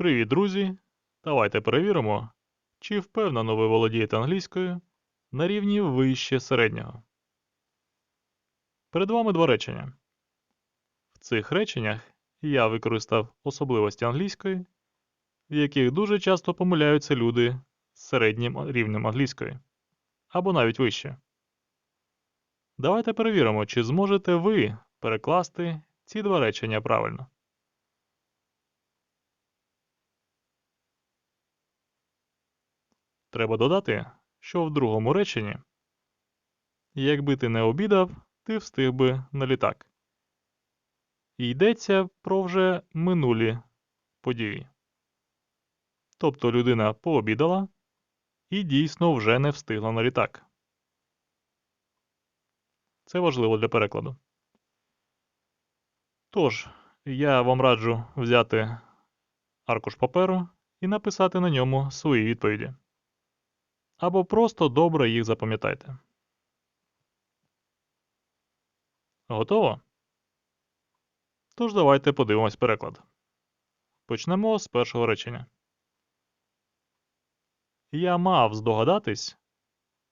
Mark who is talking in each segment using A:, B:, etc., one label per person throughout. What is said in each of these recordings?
A: Привіт, друзі! Давайте перевіримо, чи впевнено ви володієте англійською на рівні вище середнього. Перед вами два речення. В цих реченнях я використав особливості англійської, в яких дуже часто помиляються люди з середнім рівнем англійської або навіть вище. Давайте перевіримо, чи зможете ви перекласти ці два речення правильно. Треба додати, що в другому реченні якби ти не обідав, ти встиг би на літак. І йдеться про вже минулі події. Тобто людина пообідала і дійсно вже не встигла на літак. Це важливо для перекладу. Тож, я вам раджу взяти аркуш паперу і написати на ньому свої відповіді. Або просто добре їх запам'ятайте. Готово? Тож давайте подивимось переклад. Почнемо з першого речення. Я мав здогадатись,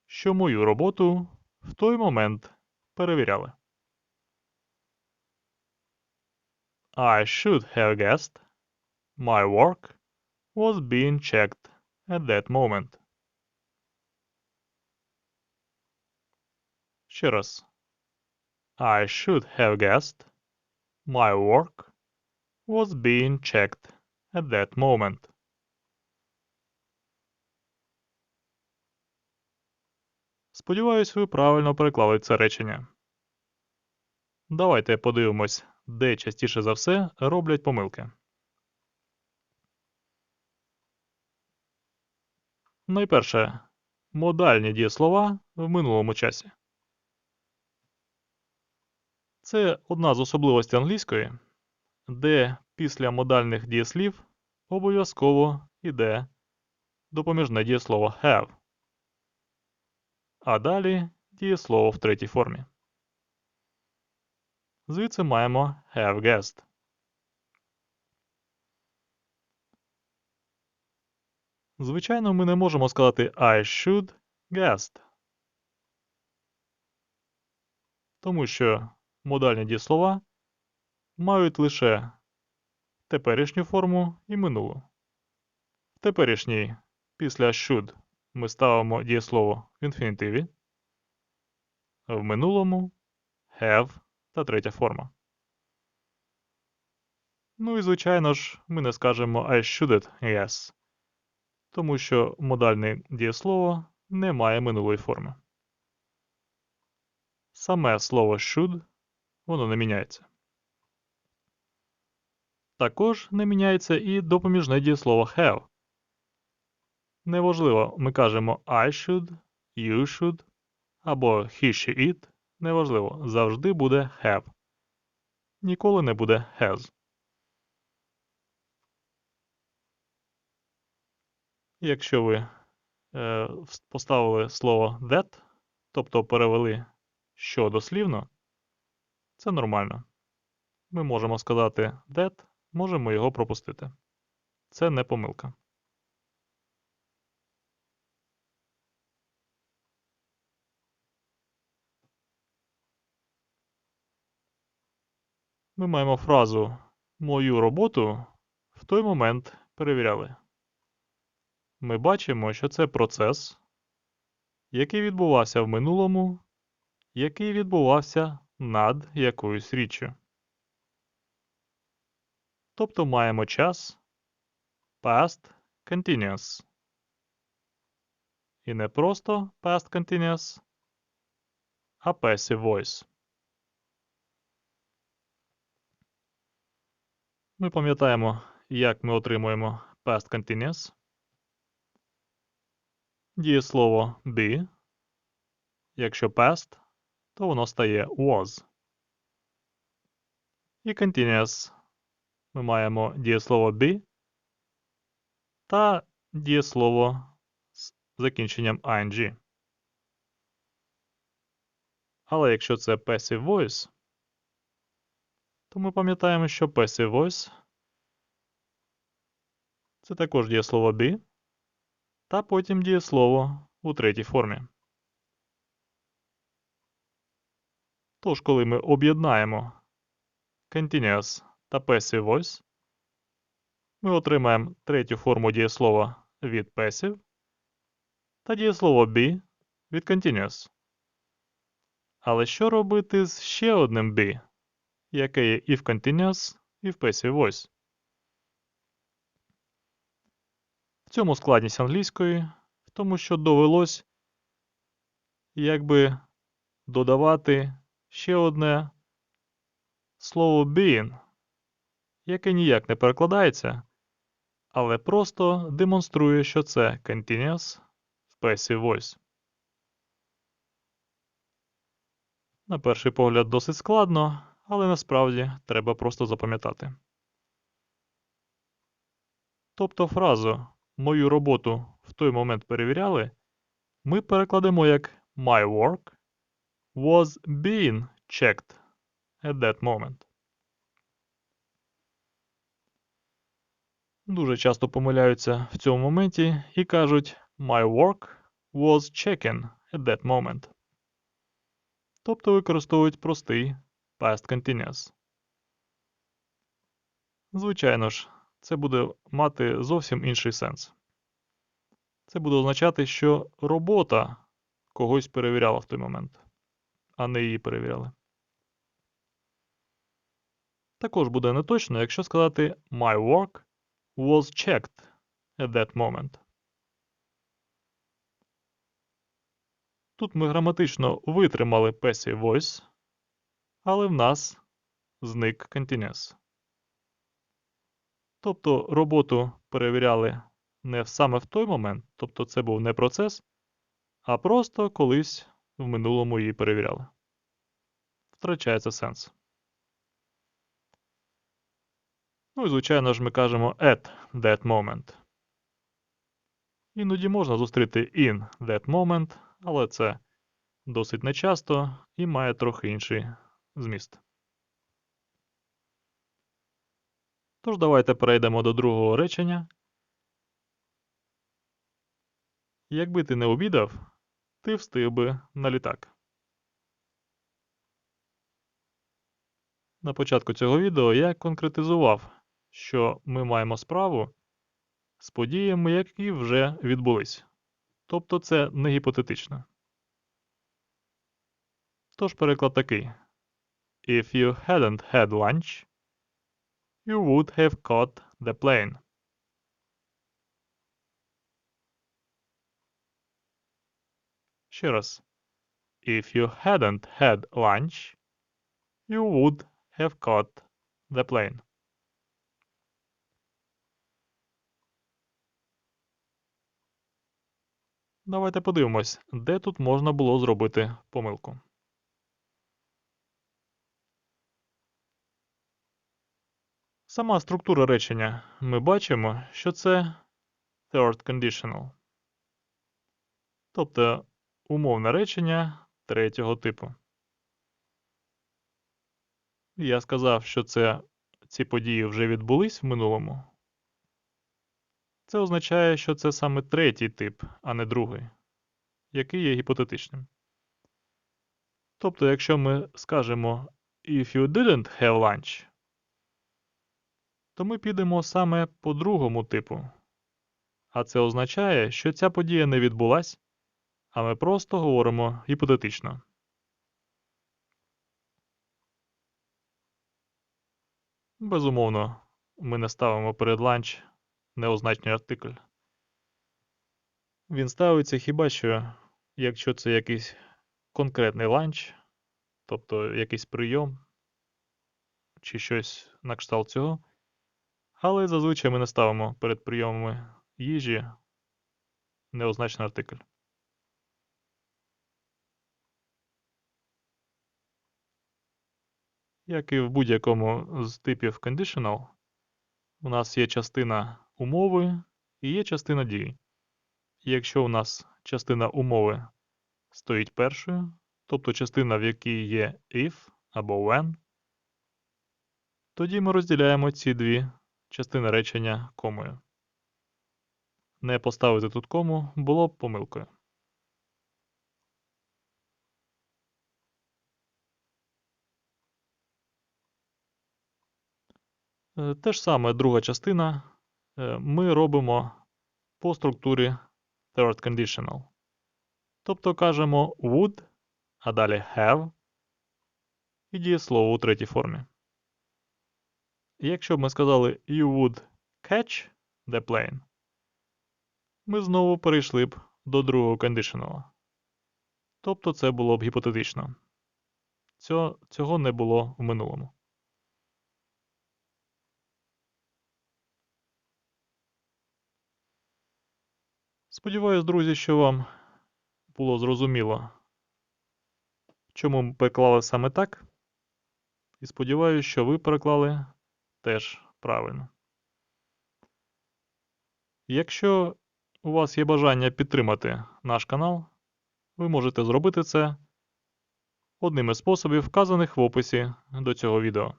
A: що мою роботу в той момент перевіряли. I should have guessed my work was being checked at that moment. Ще раз. I should have guessed my work was being checked at that moment. Сподіваюсь, ви правильно переклали це речення. Давайте подивимось, де частіше за все роблять помилки. Найперше модальні дієслова в минулому часі. Це одна з особливостей англійської, де після модальних дієслів обов'язково йде допоміжне дієслово have, а далі дієслово в третій формі. Звідси маємо have guessed. Звичайно, ми не можемо сказати I should guessed. Тому що модальні дієслова мають лише теперішню форму і минулу. В теперішній після should ми ставимо дієслово в інфінітиві, в минулому have та третя форма. Ну і звичайно ж, ми не скажемо I shouldn't yes, тому що модальне дієслово не має минулої форми. Саме слово should воно не міняється. Також не міняється і допоміжне дієслово have. Неважливо, ми кажемо I should, you should або he, she, it. Неважливо, завжди буде have. Ніколи не буде has. Якщо ви е, поставили слово that, тобто перевели що дослівно, це нормально. Ми можемо сказати that, можемо його пропустити. Це не помилка. Ми маємо фразу Мою роботу в той момент перевіряли. Ми бачимо, що це процес, який відбувався в минулому, який відбувався над якоюсь річчю. Тобто маємо час past continuous. І не просто past continuous, а passive voice. Ми пам'ятаємо, як ми отримуємо past continuous. Дієслово be. Якщо past, то воно стає was. І continuous ми маємо дієслово be та дієслово з закінченням ing. Але якщо це passive voice, то ми пам'ятаємо, що passive voice Це також дієслово be та потім дієслово у третій формі. Тож, коли ми об'єднаємо continuous та passive voice, ми отримаємо третю форму дієслова від passive та дієслово be від continuous. Але що робити з ще одним be, яке є і в continuous, і в passive voice? В цьому складність англійської, в тому, що довелось якби додавати ще одне слово being, яке ніяк не перекладається, але просто демонструє, що це continuous в passive voice. На перший погляд досить складно, але насправді треба просто запам'ятати. Тобто фразу мою роботу в той момент перевіряли, ми перекладемо як My work was being checked at that moment. Дуже часто помиляються в цьому моменті і кажуть My work was checking at that moment. Тобто використовують простий past continuous. Звичайно ж, це буде мати зовсім інший сенс. Це буде означати, що робота когось перевіряла в той момент, а не її перевіряли. Також буде неточно, якщо сказати My work was checked at that moment. Тут ми граматично витримали passive voice, але в нас зник continuous. Тобто роботу перевіряли не саме в той момент, тобто це був не процес, а просто колись в минулому її перевіряли. Втрачається сенс. Ну і, звичайно ж, ми кажемо at that moment. Іноді можна зустріти in that moment, але це досить нечасто і має трохи інший зміст. Тож давайте перейдемо до другого речення. Якби ти не обідав, ти встиг би на літак. На початку цього відео я конкретизував, що ми маємо справу з подіями, які вже відбулись. Тобто це не гіпотетично. Тож переклад такий: If you hadn't had lunch, you would have caught the plane. Ще раз. If you hadn't had lunch, you would have caught the plane. Давайте подивимось, де тут можна було зробити помилку. Сама структура речення ми бачимо, що це third conditional. Тобто умовне речення третього типу. Я сказав, що це, ці події вже відбулись в минулому. Це означає, що це саме третій тип, а не другий, який є гіпотетичним. Тобто, якщо ми скажемо If you didn't have lunch, то ми підемо саме по другому типу. А це означає, що ця подія не відбулась, а ми просто говоримо гіпотетично. Безумовно, ми не ставимо перед ланч неозначний артикль. Він ставиться хіба що, якщо це якийсь конкретний ланч, тобто якийсь прийом чи щось на кшталт цього. Але зазвичай ми не ставимо перед прийомами їжі неозначний артикль. Як і в будь-якому з типів conditional, у нас є частина умови і є частина дії. І якщо у нас частина умови стоїть першою, тобто частина, в якій є if або when, тоді ми розділяємо ці дві частини речення комою. не поставити тут кому було б помилкою. Те ж саме друга частина. Е, Ми робимо по структурі third conditional. Тобто кажемо would, а далі have і дієслово у третій формі. Якщо б ми сказали you would catch the plane, ми знову перейшли б до другого conditional. Тобто це було б гіпотетично. Цього не було в минулому. Сподіваюсь, друзі, що вам було зрозуміло, чому ми переклали саме так. І сподіваюся, що ви переклали теж правильно. Якщо у вас є бажання підтримати наш канал, ви можете зробити це одним із способів, вказаних в описі до цього відео.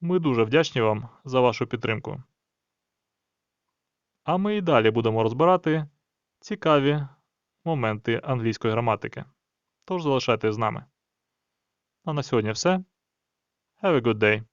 A: Ми дуже вдячні вам за вашу підтримку. А ми і далі будемо розбирати цікаві моменти англійської граматики. Тож залишайтесь з нами. А на сьогодні все. Have a good day.